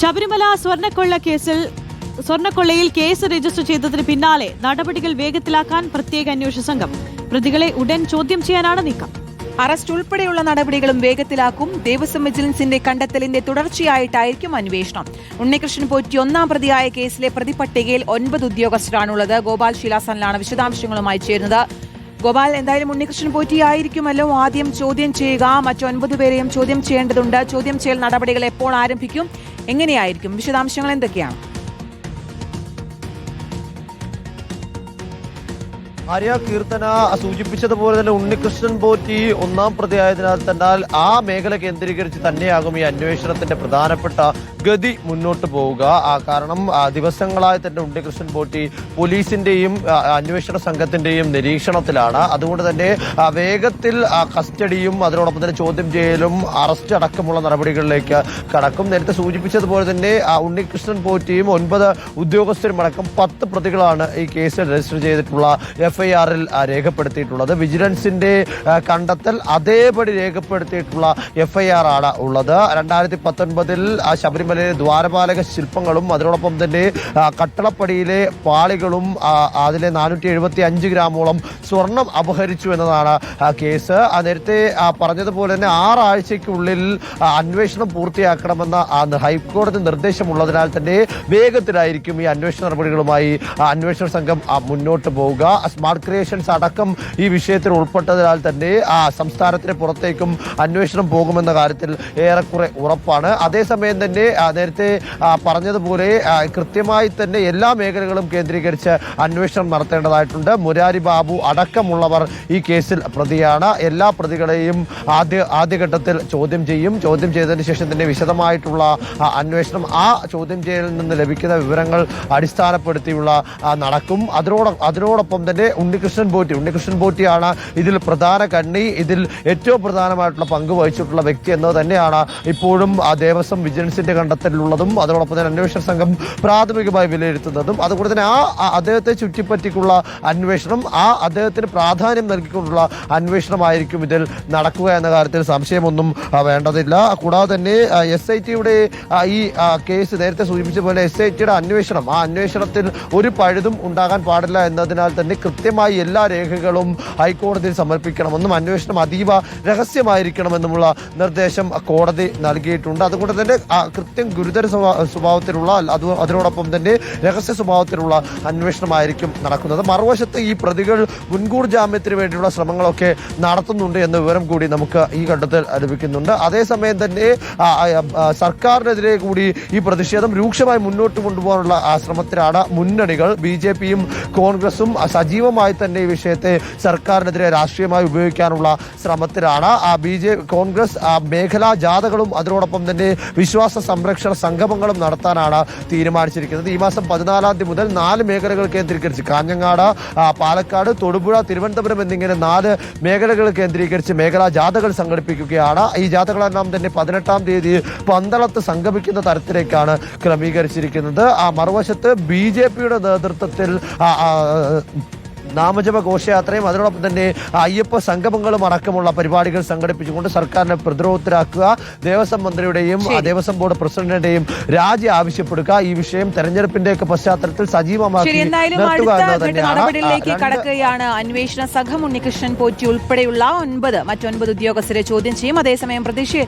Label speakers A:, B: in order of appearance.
A: ശബരിമല സ്വർണക്കൊള്ള കേസിൽ സ്വർണക്കൊള്ളയിൽ case register ചെയ്തതിന് പിന്നാലെ നടപടികൾ വേഗത്തിലാക്കാൻ പ്രത്യേക അന്വേഷണ സംഘം. പ്രതികളെ ഉടൻ ചോദ്യം ചെയ്യാനാണ് നീക്കം.
B: അറസ്റ്റ് ഉൾപ്പെടെയുള്ള നടപടികളും വേഗത്തിലാക്കും. ദേവസ്വം വിജിലൻസിന്റെ കണ്ടെത്തലിന്റെ തുടർച്ചയായിട്ടായിരിക്കും അന്വേഷണം. ഉണ്ണികൃഷ്ണൻ പോറ്റി ഒന്നാം പ്രതിയായ കേസിലെ പ്രതിപട്ടികയിൽ ഒൻപത് ഉദ്യോഗസ്ഥരാണുള്ളത്. ഗോപാൽ ശിലാസനിലാണ് വിശദാംശങ്ങളുമായി ചേരുന്നത്. ഗോപാൽ എന്തായാലും ഉണ്ണികൃഷ്ണൻ പോറ്റി ആയിരിക്കുമല്ലോ. ആദ്യം ചോദ്യം ചെയ്യുക. മറ്റൊൻപത് പേരെയും ചോദ്യം ചെയ്യേണ്ടതുണ്ട്. ചോദ്യം ചെയ്യൽ നടപടികൾ എപ്പോൾ ആരംഭിക്കും? എങ്ങനെയായിരിക്കും? വിശദാംശങ്ങൾ എന്തൊക്കെയാണ്?
C: ആര്യ കീർത്തന സൂചിപ്പിച്ചതുപോലെ തന്നെ ഉണ്ണികൃഷ്ണൻ പോറ്റി ഒന്നാം പ്രതിയായതിനാൽ തന്നാൽ ആ മേഖല കേന്ദ്രീകരിച്ച് തന്നെയാകും ഈ അന്വേഷണത്തിന്റെ പ്രധാനപ്പെട്ട ഗതി മുന്നോട്ട് പോവുക. കാരണം ദിവസങ്ങളായി തന്നെ ഉണ്ണികൃഷ്ണൻ പോറ്റി പോലീസിന്റെയും അന്വേഷണ സംഘത്തിന്റെയും നിരീക്ഷണത്തിലാണ്. അതുകൊണ്ട് തന്നെ വേഗത്തിൽ കസ്റ്റഡിയും അതിനോടൊപ്പം തന്നെ ചോദ്യം ചെയ്യലും അറസ്റ്റ് അടക്കമുള്ള നടപടികളിലേക്ക് കടക്കും. നേരത്തെ സൂചിപ്പിച്ചതുപോലെ തന്നെ ഉണ്ണികൃഷ്ണൻ പോറ്റിയും ഒൻപത് ഉദ്യോഗസ്ഥരും അടക്കം പത്ത് പ്രതികളാണ് ഈ കേസിൽ രജിസ്റ്റർ ചെയ്തിട്ടുള്ള എഫ്ഐആറിൽ രേഖപ്പെടുത്തിയിട്ടുള്ളത്. വിജിലൻസിന്റെ കണ്ടെത്തൽ അതേപടി രേഖപ്പെടുത്തിയിട്ടുള്ള എഫ്ഐആർ ആണ് ഉള്ളത്. രണ്ടായിരത്തി പത്തൊൻപതിൽ ശബരിമലയിലെ ദ്വാരപാലക ശില്പങ്ങളും അതിനോടൊപ്പം തന്നെ കട്ടളപ്പടിയിലെ പാളികളും അതിലെ നാനൂറ്റി എഴുപത്തി അഞ്ച് ഗ്രാമോളം സ്വർണം അപഹരിച്ചു എന്നതാണ് കേസ്. നേരത്തെ പറഞ്ഞതുപോലെ തന്നെ ആറാഴ്ചയ്ക്കുള്ളിൽ അന്വേഷണം പൂർത്തിയാക്കണമെന്ന ഹൈക്കോടതി നിർദ്ദേശമുള്ളതിനാൽ തന്നെ വേഗത്തിലായിരിക്കും ഈ അന്വേഷണ നടപടികളുമായി അന്വേഷണ സംഘം മുന്നോട്ട് പോവുക. സ്മാർട്ട് ക്രിയേഷൻസ് അടക്കം ഈ വിഷയത്തിൽ ഉൾപ്പെട്ടതിനാൽ തന്നെ സംസ്ഥാനത്തിന് പുറത്തേക്കും അന്വേഷണം പോകുമെന്ന കാര്യത്തിൽ ഏറെക്കുറെ ഉറപ്പാണ്. അതേസമയം തന്നെ നേരത്തെ പറഞ്ഞതുപോലെ കൃത്യമായി തന്നെ എല്ലാ മേഖലകളും കേന്ദ്രീകരിച്ച് അന്വേഷണം നടത്തേണ്ടതായിട്ടുണ്ട്. മുരാരി ബാബു അടക്കമുള്ളവർ ഈ കേസിൽ പ്രതിയാണ്. എല്ലാ പ്രതികളെയും ആദ്യ ആദ്യഘട്ടത്തിൽ ചോദ്യം ചെയ്യും. ചോദ്യം ചെയ്തതിന് ശേഷം തന്നെ വിശദമായിട്ടുള്ള അന്വേഷണം ആ ചോദ്യം ചെയ്യലിൽ നിന്ന് ലഭിക്കുന്ന വിവരങ്ങൾ അടിസ്ഥാനപ്പെടുത്തിയുള്ള നടക്കും. അതിനോട് അതിനോടൊപ്പം തന്നെ ഉണ്ണികൃഷ്ണൻ പോറ്റി ഉണ്ണികൃഷ്ണൻ പോറ്റിയാണ് ഇതിൽ പ്രധാന കണ്ണി. ഇതിൽ ഏറ്റവും പ്രധാനമായിട്ടുള്ള പങ്ക് വഹിച്ചിട്ടുള്ള വ്യക്തി എന്നത് തന്നെയാണ്. ഇപ്പോഴും ദേവസ്വം വിജിലൻസിന്റെ കണ്ടെത്തലിലുള്ളതും അതോടൊപ്പം തന്നെ അന്വേഷണ സംഘം പ്രാഥമികമായി വിലയിരുത്തുന്നതും അതുകൊണ്ട് തന്നെ ആ അദ്ദേഹത്തെ ചുറ്റിപ്പറ്റിക്കുള്ള അന്വേഷണം ആ അദ്ദേഹത്തിന് പ്രാധാന്യം നൽകിക്കൊണ്ടുള്ള അന്വേഷണമായിരിക്കും ഇതിൽ നടക്കുക എന്ന കാര്യത്തിൽ സംശയമൊന്നും വേണ്ടതില്ല. കൂടാതെ തന്നെ എസ് ഐ ടിയുടെ ഈ കേസ് നേരത്തെ സൂചിപ്പിച്ച പോലെ എസ് ഐ ടിയുടെ അന്വേഷണം ആ അന്വേഷണത്തിൽ ഒരു പഴുതും ഉണ്ടാകാൻ പാടില്ല എന്നതിനാൽ തന്നെ കൃത്യമായി എല്ലാ രേഖകളും ഹൈക്കോടതിയിൽ സമർപ്പിക്കണമെന്നും അന്വേഷണം അതീവ രഹസ്യമായിരിക്കണമെന്നുമുള്ള നിർദ്ദേശം കോടതി നൽകിയിട്ടുണ്ട്. അതുകൊണ്ട് തന്നെ ആ, ഗുരുതര സ്വഭാവത്തിലുള്ള അത് അതിനോടൊപ്പം തന്നെ രഹസ്യ സ്വഭാവത്തിലുള്ള അന്വേഷണമായിരിക്കും നടക്കുന്നത്. മറുവശത്ത് ഈ പ്രതികൾ മുൻകൂർ ജാമ്യത്തിന് വേണ്ടിയുള്ള ശ്രമങ്ങളൊക്കെ നടത്തുന്നുണ്ട് എന്ന വിവരം കൂടി നമുക്ക് ഈ ഘട്ടത്തിൽ ലഭിക്കുന്നുണ്ട്. അതേസമയം തന്നെ സർക്കാരിനെതിരെ കൂടി ഈ പ്രതിഷേധം രൂക്ഷമായി മുന്നോട്ട് കൊണ്ടുപോകാനുള്ള ശ്രമത്തിലാണ് മുന്നണികൾ. ബി ജെ പിയും കോൺഗ്രസും സജീവമായി തന്നെ ഈ വിഷയത്തെ സർക്കാരിനെതിരെ രാഷ്ട്രീയമായി ഉപയോഗിക്കാനുള്ള ശ്രമത്തിലാണ്. ബി ജെ കോൺഗ്രസ് മേഖലാ ജാഥകളും അതിനോടൊപ്പം തന്നെ വിശ്വാസ സംരക്ഷണ സംഗമങ്ങളും നടത്താനാണ് തീരുമാനിച്ചിരിക്കുന്നത്. ഈ മാസം പതിനാലാം തീയതി മുതൽ നാല് മേഖലകൾ കേന്ദ്രീകരിച്ച് കാഞ്ഞങ്ങാട് പാലക്കാട് തൊടുപുഴ തിരുവനന്തപുരം എന്നിങ്ങനെ നാല് മേഖലകൾ കേന്ദ്രീകരിച്ച് മേഖലാ ജാഥകൾ സംഘടിപ്പിക്കുകയാണ്. ഈ ജാഥകളെല്ലാം തന്നെ പതിനെട്ടാം തീയതി പന്തളത്ത് സംഗമിക്കുന്ന തരത്തിലേക്കാണ് ക്രമീകരിച്ചിരിക്കുന്നത്. ആ മറുവശത്ത് ബി നേതൃത്വത്തിൽ നാമജപ ഘോഷയാത്രയും അതിനോടൊപ്പം തന്നെ അയ്യപ്പ സംഗമങ്ങളും അടക്കമുള്ള പരിപാടികൾ സംഘടിപ്പിച്ചുകൊണ്ട് സർക്കാരിനെ പ്രതിരോധത്തിലാക്കുക. ദേവസ്വം മന്ത്രിയുടെയും ദേവസ്വം ബോർഡ് പ്രസിഡന്റിന്റെയും രാജി ആവശ്യപ്പെടുക. ഈ വിഷയം തെരഞ്ഞെടുപ്പിന്റെ ഒക്കെ പശ്ചാത്തലത്തിൽ സജീവമാക്കി നിർത്തുക എന്നത് തന്നെയാണ്.
B: അന്വേഷണ സംഘം ഉണ്ണികൃഷ്ണൻ പോറ്റി ഉൾപ്പെടെയുള്ള ഒൻപത്. മറ്റൊൻപത് ഉദ്യോഗസ്ഥരെ ചോദ്യം ചെയ്യും. അതേസമയം പ്രതിഷേ